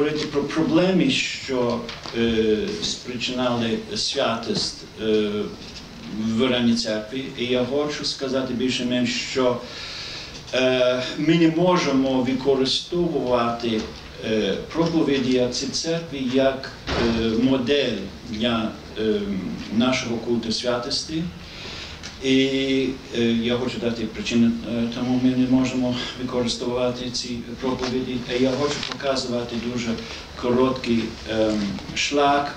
говорити про проблеми, що е, спричинали святость е, в ранній церкві. І я хочу сказати більше-менш, що е, ми не можемо використовувати е, проповіді ці церкви як е, модель для е, нашого культу святості. І е, я хочу дати причину, е, тому ми не можемо використовувати ці проповіді. Я хочу показувати дуже короткий ем, шлях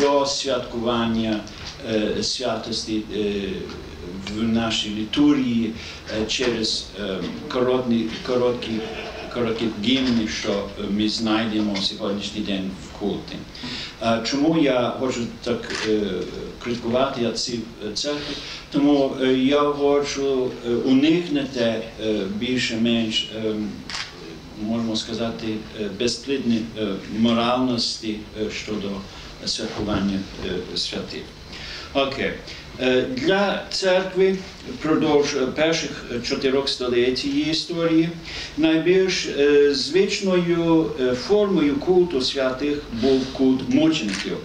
до святкування е, святості в нашій літургії через ем, короткі, короткі, короткі що ми знайдемо сьогоднішній день в культі. Чому я хочу так критикувати ці церкви? Тому я хочу уникнути більше-менш, можемо сказати, безплідні моральності щодо святкування святих. Окей. Е, Для церкви впродовж е, перших чотирьох століть її історії найбільш е, звичною формою культу святих був культ мучеників.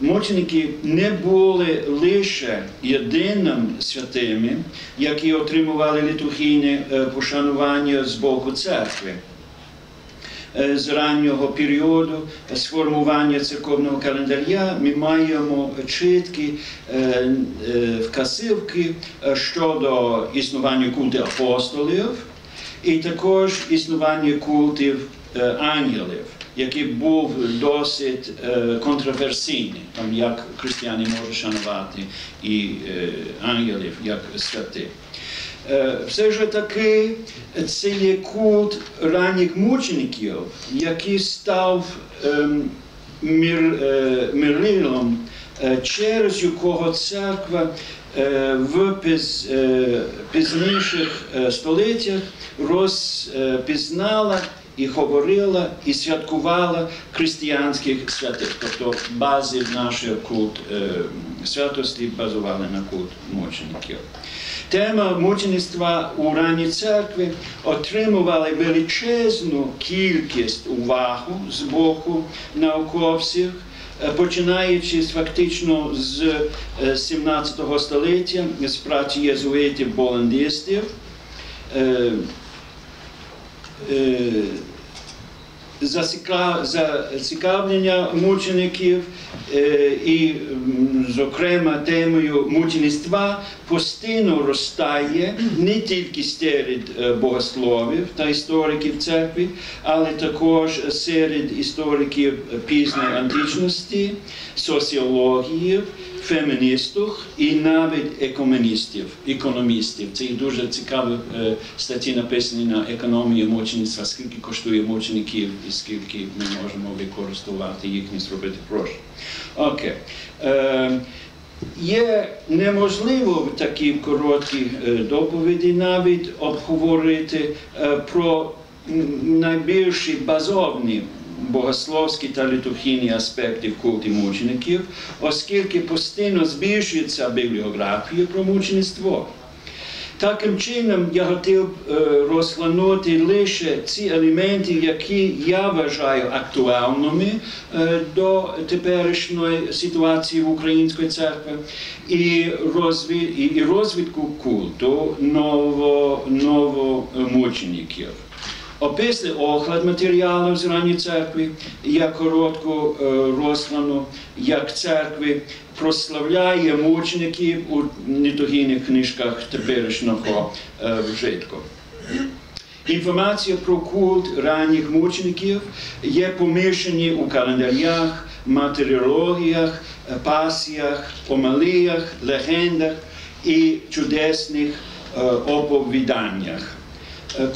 Мученики не були лише єдиним святими, які отримували літургійне е, пошанування з боку церкви. Е, З раннього періоду сформування церковного календаря ми маємо чіткі е, е, вказівки щодо існування культу апостолів і також існування культів ангелів, який був досить контроверсійний, там як християни можуть шанувати і ангелів як святих. Е, Все ж таки це є культ ранніх мучеників, який став ем, мир, е, мирилом, е, через якого церква в піз, пізніших століттях розпізнала і говорила, і святкувала християнських святих. Тобто бази нашої культ е, святості базували на культ мучеників. Тема мучеництва у ранній церкві отримувала величезну кількість уваги з боку науковців, е, починаючи фактично з е, 17 століття, з праці єзуїтів боландистів. Е, е, засіка- зацікавлення мучеників е, і, зокрема, темою мучеництва постійно ростає не тільки серед е, богословів та істориків церкви, але також серед істориків пізньої античності, соціології, феміністів і навіть економістів, економістів. Це дуже цікаві е, статті написані на економію мучеництва, скільки коштує мучеників і скільки ми можемо використовувати їхні зробити гроші. Окей. Е, Є неможливо в такій короткій е, доповіді навіть обговорити про найбільші базовні богословські та літургійні аспекти в культі мучеників, оскільки постійно збільшується бібліографія про мучеництво. Таким чином, я хотів е, розглянути лише ці елементи, які я вважаю актуальними е, до теперішньої ситуації в української церкви і, розвитку культу ново, Описали огляд матеріалів з ранньої церкви, я коротко е, розгляну, як церкви прославляє мучеників у літургійних книжках теперішнього вжитку. Інформація про культ ранніх мучеників є поміщені у календарях, матеріологіях, пасіях, омаліях, легендах і чудесних оповіданнях. Е,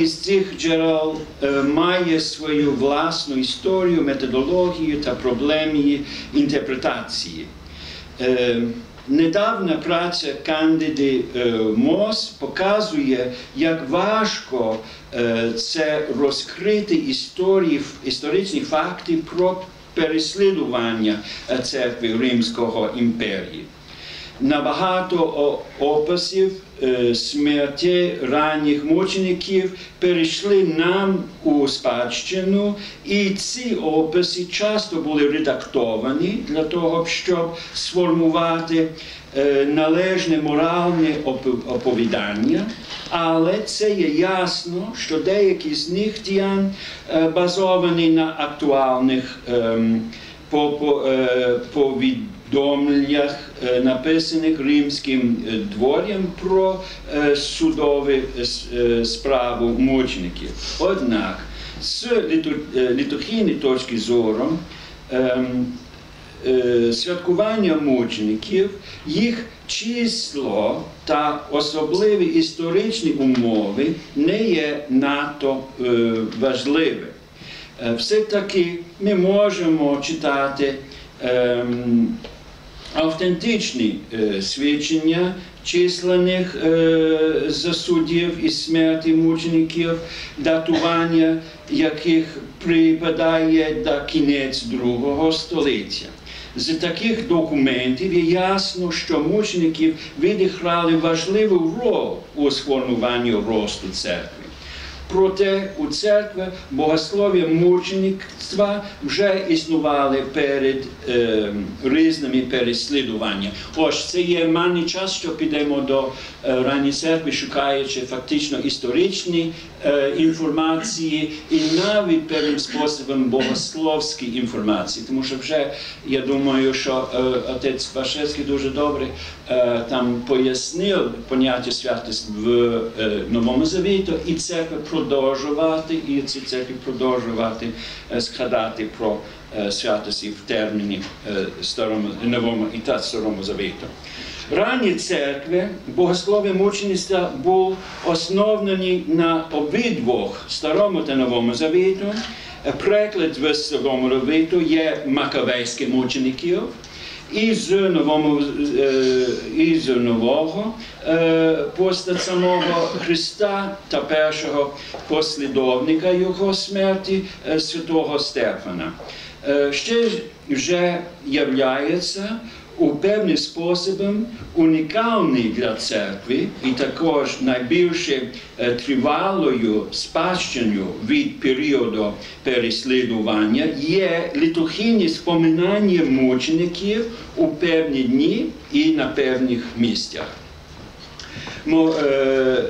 із цих джерел е, має свою власну історію, методологію та проблеми інтерпретації. Е, Недавня праця Кандиди Мос показує, як важко це розкрити історії, історичні факти про переслідування церкви Римського імперії. Набагато описів е, смерті ранніх мучеників перейшли нам у спадщину, і ці описи часто були редактовані для того, щоб сформувати е, належне моральне оповідання, але це є ясно, що деякі з них діянь е, базовані на актуальних ем, по, по, е, е, написаних римським дворям про судову справу мучеників. Однак, з літу- літургійної точки зору, святкування мучеників, їх число та особливі історичні умови не є надто важливі. Е, Все-таки ми можемо читати автентичні е, свідчення численних е, засудів і смерті мучеників, датування яких припадає до кінець другого століття. З таких документів є ясно, що мучеників відіграли важливу роль у сформуванні росту церкви. Проте у церкві богослов'я мучеництва вже існували перед е, різними переслідуваннями. Ось це є манний час, що підемо до е, ранньої церкви, шукаючи фактично історичні е, інформації і навіть певним способом богословські інформації. Тому що вже я думаю, що е, отець Вашевський дуже добре е, там пояснив поняття святості в е, Новому Завіту, і церква продовжувати, і ці церкви продовжувати е, згадати про е, святості в терміні е, старому, новому і та старому завіту. Ранні церкви богослов'я мучеництва був оснований на обидвох старому та новому завіту. Приклад в старому завіту є Макавейських мучеників, і з новому із нового е, постать самого Христа та першого послідовника його смерті е, святого Стефана. Е, Ще вже являється у певним способом унікальний для церкви і також найбільше е, тривалою спадщиною від періоду переслідування є літургійні споминання мучеників у певні дні і на певних місцях. Мо- е,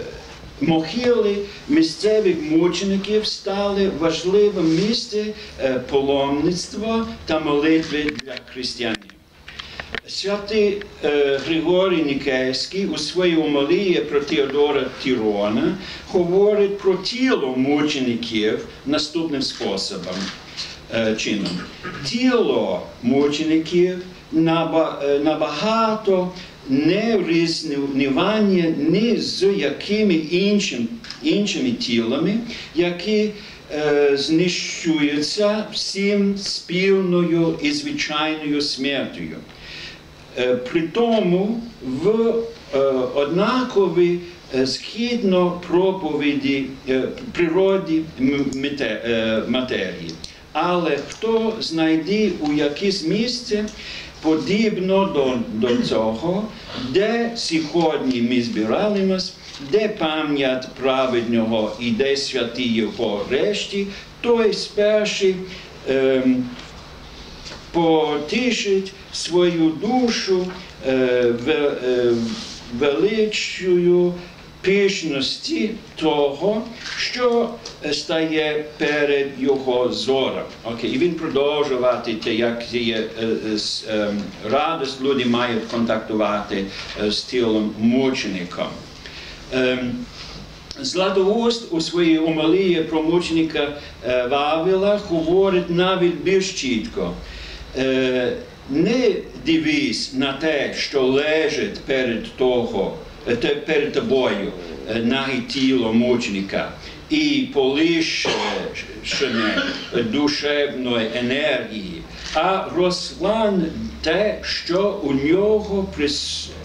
місцевих мучеників стали важливим місцем е, паломництва та молитви для християнів. Святий е, Григорій Нікейський у своїй умолії про Теодора Тірона говорить про тіло мучеників наступним способом е, чином. Тіло мучеників е, набагато не різнування ні з якими іншим, іншими тілами, які е, знищуються всім спільною і звичайною смертю. Е, При тому в е, однакові е, згідно проповіді природі матерії. Але хто знайде у якесь місце подібно до, до цього, де сьогодні ми збираємось, де пам'ять праведнього і де святі його решті, той сперший ем, потішить свою душу е, е, величою пишності того, що стає перед його зором. Окей, І він продовжувати те, як є е, радість люди мають контактувати з тілом мучеником. Златоуст у своїй умолії про мученика Вавила говорить навіть більш чітко. Е, Не дивись на те, що лежить перед, того, е, перед тобою е, тіло мученика. І полишене душевної енергії, а розглянь те, що у нього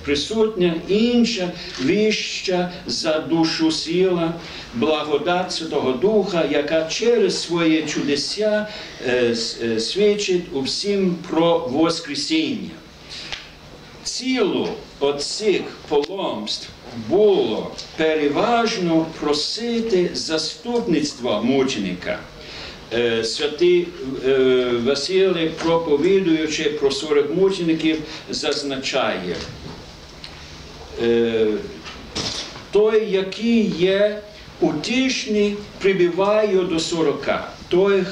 присутня інша вища за душу сила, благодать Святого Духа, яка через своє чудеса е, е, свідчить усім про Воскресіння. Ці цілу оцих поломств було переважно просити заступництва мученика. Е, Святий е, Василій, проповідуючи про 40 мучеників, зазначає, е, той, який є утішний, прибиває до 40. Той,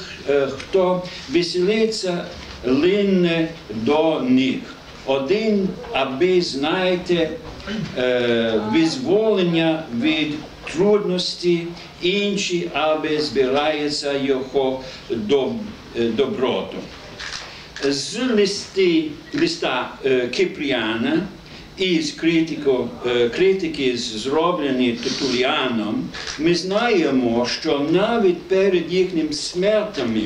хто веселиться, лине до них. Один, аби, знаєте, визволення від трудності, інші, аби збирається його е, доброту. З листи, листа е, Кипріана із критико, е, критики, зроблені Титуліаном, ми знаємо, що навіть перед їхніми смертями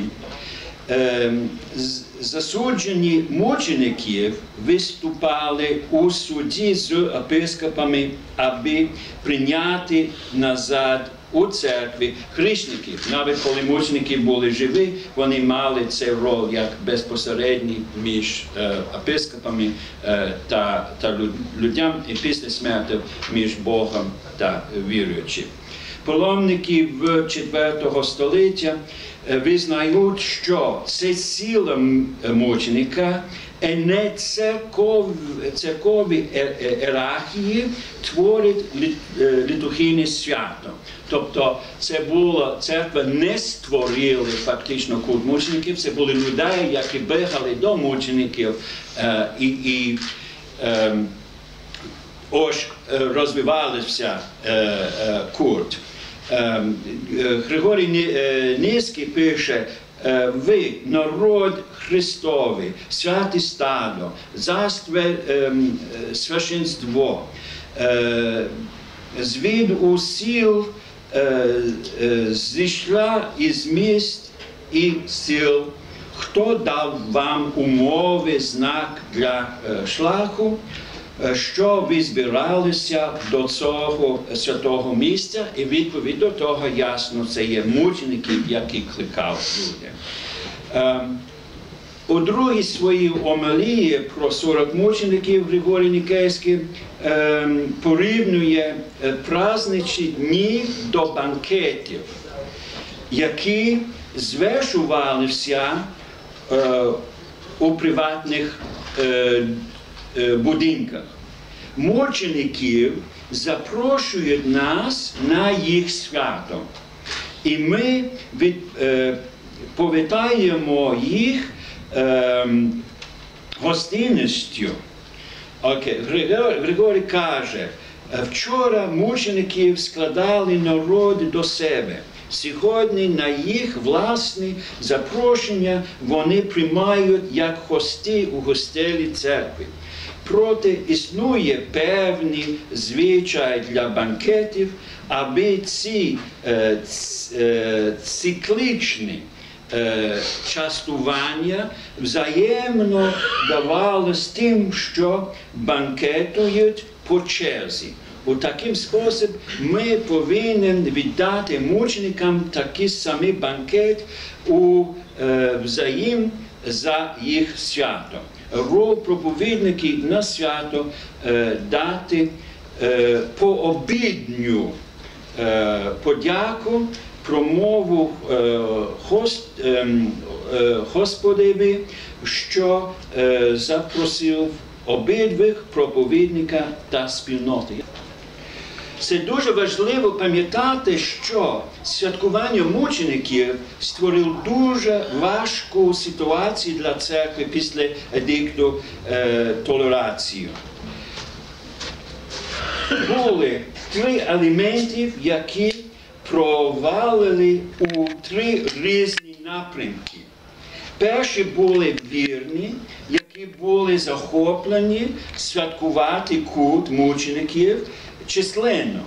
е, з- засуджені мучеників виступали у суді з епископами, аби прийняти назад у церкві хрещників. Навіть коли мученики були живі, вони мали цей роль як безпосередній між е, епископами е, та, та людям і після смерті між Богом та віруючим. Паломники в 4 століття е, визнають, що це сила мученика, і не церков, церкові е- е- творить лі- е, свято. Тобто це була церква не створили фактично культ мучеників, це були люди, які бігали до мучеників е, і, і ем, ось е, розвивався е, е, е, Григорій Ні- е, пише, ви народ Христовий, святе стадо, застве священство, звід усіл е, зійшла із міст і сил, хто дав вам умови, знак для шлаху, що ви збиралися до цього святого місця, і відповідь до того ясно, це є мученики, які кликав люди. Ем, у другій своїй омелії про 40 мучеників Григорій Нікейський ем, порівнює е, праздничні дні до банкетів, які звершувалися е, у приватних е, е, будинках. Мучеників запрошують нас на їх свято. І ми від, е, повітаємо їх ем, гостинністю. Окей, Григорій, Григорій каже, «Е, вчора мучеників складали народ до себе. Сьогодні на їх власне запрошення вони приймають як гості у гостелі церкви. Проте існує певні звичаї для банкетів, аби ці е, е, циклічні е, частування взаємно давалось тим, що банкетують по черзі. У такий спосіб ми повинні віддати мученикам такий самий банкет у взаєм за їх свято. Роль проповідників на свято е, дати е, пообідню е, подяку, промову ем, Господеві, що запросив обидвих проповідника та спільноти. Це дуже важливо пам'ятати, що святкування мучеників створило дуже важку ситуацію для церкви після едикту е, толерації. Були три елементів, які провалили у три різні напрямки. Перші були вірні, які були захоплені святкувати культ мучеників численно.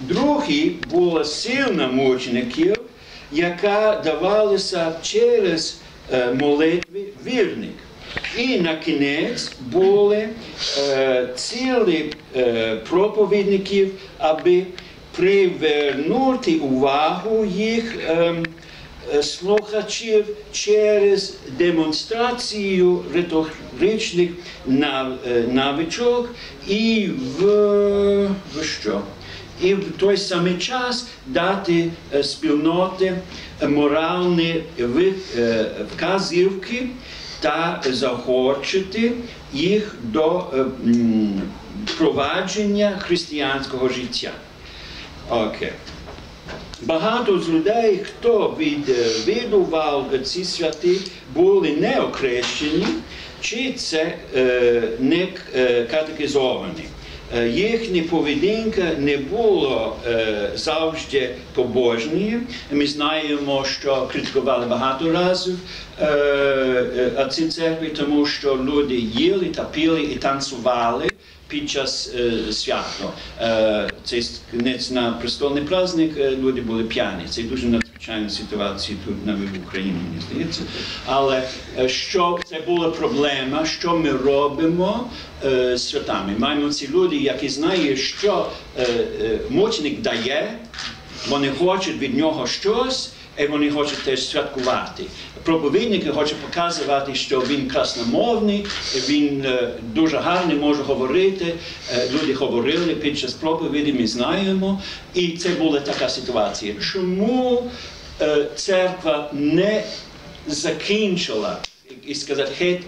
Другі була сильна мучеників, яка давалася через е, молитви вірних. І на кінець були е, цілі е, проповідників, аби привернути увагу їх е, слухачів через демонстрацію риторичних е, навичок і в, в що? І в той самий час дати е, спільноті моральні е, вказівки та заохочити їх до е, провадження християнського життя. Окей. Багато з людей, хто відвідував ці святи, були не окрещені, чи це е, не е, катехізовані. Е, Їхня поведінка не була завжди побожною. Ми знаємо, що критикували багато разів е, ці церкви, тому що люди їли та пили і танцювали під час е, свято. Е, цей кінець на престольний праздник е, люди були п'яні. Це дуже надзвичайна ситуація тут на в Україні, мені здається. Але е, що це була проблема, що ми робимо е, святами? Маємо ці люди, які знають, що е, е, мученик дає, вони хочуть від нього щось. І вони хочуть теж святкувати. Проповідники хочуть показувати, що він красномовний, він е, дуже гарний може говорити. Е, Люди говорили під час проповіді, ми знаємо. І це була така ситуація. Чому е, церква не закінчила і сказати, геть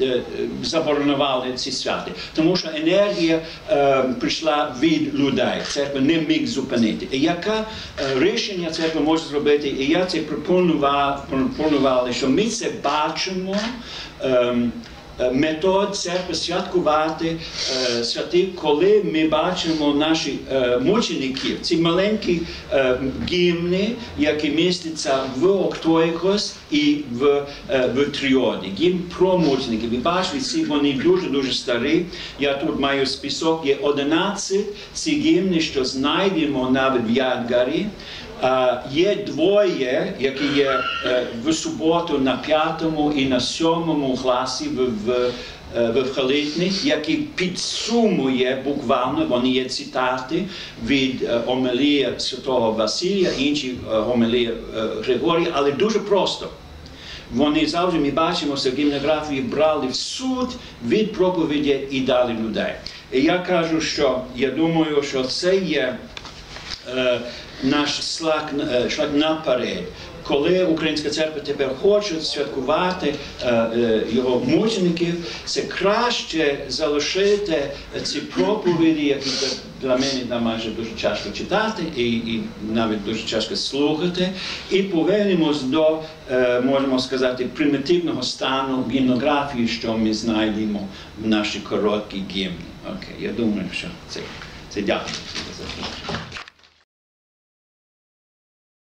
е, заборонували ці святи. Тому що енергія е, прийшла від людей. Церква не міг зупинити. І яке рішення церква може зробити? І я це пропонував, пропонували, що ми це бачимо. е, Метод церкви святкувати е, святи, коли ми бачимо наші е, мучеників, ці маленькі е, гімни, які містяться в Октойкос і в, е, в Тріоді. Гімн про мучеників. Ви бачите, ці вони дуже-дуже старі. Я тут маю список, є 11 ці гімни, що знайдемо навіть в Ядгарі. А, є двоє, які є е, в суботу на п'ятому і на сьомому класі в, в, е, в Халитних, які підсумує буквально, вони є цитати від е, омелія святого Василія, інші е, омелія е, Григорія, але дуже просто. Вони завжди ми бачимо, що гімнографії брали в суд від проповіді і дали людей. І я кажу, що я думаю, що це є е, наш шлях, е, шлях наперед. Коли Українська церква тепер хоче святкувати е, е, його мучеників, це краще залишити ці проповіді, які для- мене да, майже дуже тяжко читати і, і навіть дуже тяжко слухати, і повернемось до, е, можемо сказати, примітивного стану гімнографії, що ми знайдемо в нашій короткій гімні. Окей, я думаю, що це, це дякую.